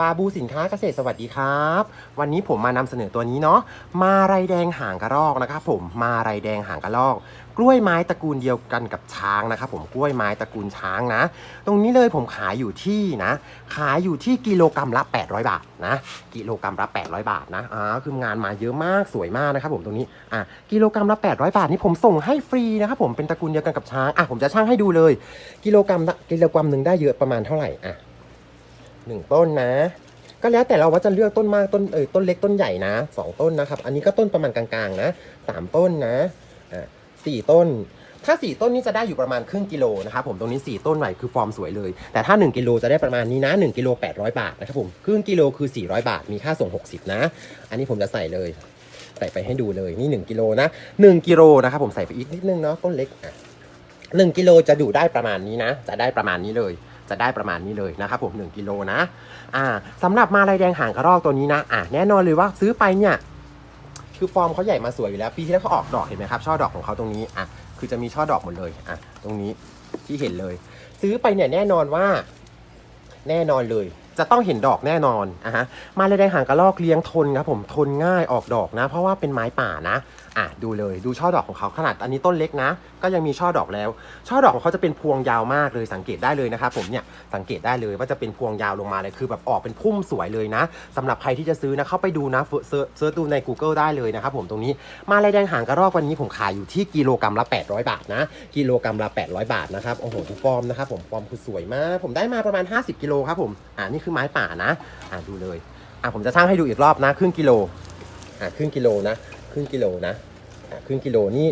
บาบูสินค้าเกษตรสวัสดีครับ วันนี้ผมมานำเสนอตัวนี้เนาะมาไรแดงหางกระรอกนะครับผมมาไรแดงหางกระรอก กล้วยไม้ตระกูลเดียวกันกับช้างนะครับผมกล้วยไม้ตระกูลช้างนะ ตรงนี้เลยผมขายอยู่ที่นะ ขายอยู่ที่กิโลกรัมละ 800 บาทนะ กิโลกรัมละ 800 บาทนะอ่าคืองานมาเยอะมากสวยมากนะครับผมตรงนี้อะกิโลกรัมละ 800 บาทนี่ผมส่งให้ฟรีนะครับผมเป็นตระกูลเดียวกันกับช้างอะผมจะชั่งให้ดูเลย กิโลกรัมละกิโลกรัมหนึ่งได้เยอะประมาณเท่าไหร่อะ หนึ่งต้นนะ ก็แล้วแต่เราว่าจะเลือกต้นมากต้นเออต้นเล็กต้นใหญ่นะสองต้นนะครับ อันนี้ก็ต้นประมาณกลางๆนะสามต้นนะอะสี่ต้นถ้าสี่ต้นนี้จะได้อยู่ประมาณครึ่งกิโลนะครับผมตรงนี้สี่ต้นใหม่คือฟอร์มสวยเลย แต่ถ้า 1 กิโลจะได้ประมาณนี้นะ 1 กิโล 800 บาทนะครับผมครึ่งกิโลคือ 400 บาท มีค่าส่ง 60 นะ อันนี้ผมจะใส่เลย ใส่ไปให้ดูเลยนี่ 1 กิโลนะ 1 กิโลนะครับผมใส่ไปอีกนิดนึงเนาะต้นเล็กอะ1กิโลจะดูได้ประมาณนี้นะ จะได้ประมาณนี้เลย จะได้ประมาณนี้เลยนะครับผม1กิโลนะอ่าสำหรับมาลายแดงหางกระรอกตัวนี้นะอ่าแน่นอนเลยว่าซื้อไปเนี่ยคือฟอร์มเขาใหญ่มาสวยอยู่แล้วปีที่แล้วเขาออกดอกเห็นไหมครับช่อดอกของเขาตรงนี้อะคือจะมีช่อดอกหมดเลยอะตรงนี้ที่เห็นเลย ซื้อไปเนี่ยแน่นอนว่าแน่นอนเลย จะต้องเห็นดอกแน่นอนอะฮะมาเลยแดงหางกระรอกเลี้ยงทนครับผมทนง่ายออกดอกนะ เพราะว่าเป็นไม้ป่านะอะดูเลยดูช่อดอกของเขาขนาดอันนี้ต้นเล็กนะ ก็ยังมีช่อดอกแล้ว ช่อดอกของเขาจะเป็นพวงยาวมากเลยสังเกตได้เลยนะครับผมเนี่ยสังเกตได้เลยว่าจะเป็นพวงยาวลงมาเลยคือแบบออกเป็นพุ่มสวยเลยนะสำหรับใครที่จะซื้อนะเข้าไปดูนะเซิร์ชดูใน Google ได้เลยนะครับผมตรงนี้มาลายแดงหางกระรอกวันนี้ผมขายอยู่ที่กิโลกรัมละ 800 บาทนะ กิโลกรัมละ 800 บาทนะครับโอ้โหฟอร์มนะครับผมฟอร์มคือสวยมากผมได้มาประมาณ 50 กิโลครับผมอ่านี่คือไม้ป่านะ อ่าดูเลย อ่าผมจะช่างให้ดูอีกรอบนะ ครึ่งกิโล อ่าครึ่งกิโลนะ ครึ่งกิโลนะ อ่าครึ่งกิโลนี่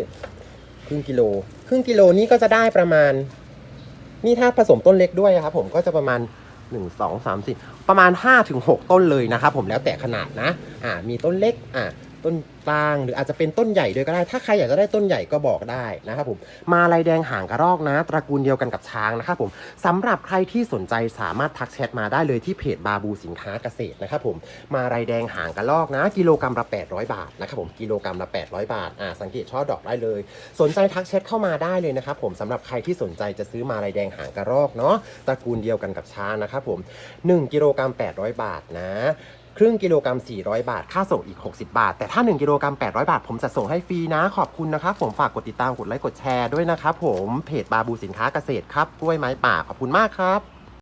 ครึ่งกิโล ครึ่งกิโลนี่ก็จะได้ประมาณ นี่ถ้าผสมต้นเล็กด้วยครับ ผมก็จะประมาณ1 2 3 4ประมาณ5-6ถึง6ต้นเลยนะครับผมแล้วแต่ขนาดนะ อ่า มีต้นเล็ก อ่า ต้นกลางหรืออาจจะเป็นต้นใหญ่ด้วยก็ได้ ถ้าใครอยากจะได้ต้นใหญ่ก็บอกได้นะครับผมมาลายแดงหางกระรอกนะ ตระกูลเดียวกันกับช้างนะครับผมสำหรับใครที่สนใจสามารถทักแชทมาได้เลยที่เพจบาบูสินค้าเกษตรนะครับผมมาลายแดงหางกระรอกนะ กิโลกรัมละ 800 บาทนะครับผมกิโลกรัมละ 800 บาทอ่าสังเกตช่อดอกได้เลย สนใจทักแชทเข้ามาได้เลยนะครับผมสำหรับใครที่สนใจจะซื้อมาลายแดงหางกระรอกเนาะตระกูลเดียวกันกับช้างนะครับผม1กิโลกรัม800 บาทนะ ครึ่งกิโลกรัม 400 บาท ค่าส่งอีก 60 บาท แต่ถ้า 1 กิโลกรัม 800 บาท ผมจะส่งให้ฟรีนะ ขอบคุณนะครับ ผมฝากกดติดตาม กดไลค์ กดแชร์ด้วยนะครับผม เพจบาบูสินค้าเกษตรครับ กล้วยไม้ป่า ขอบคุณมากครับ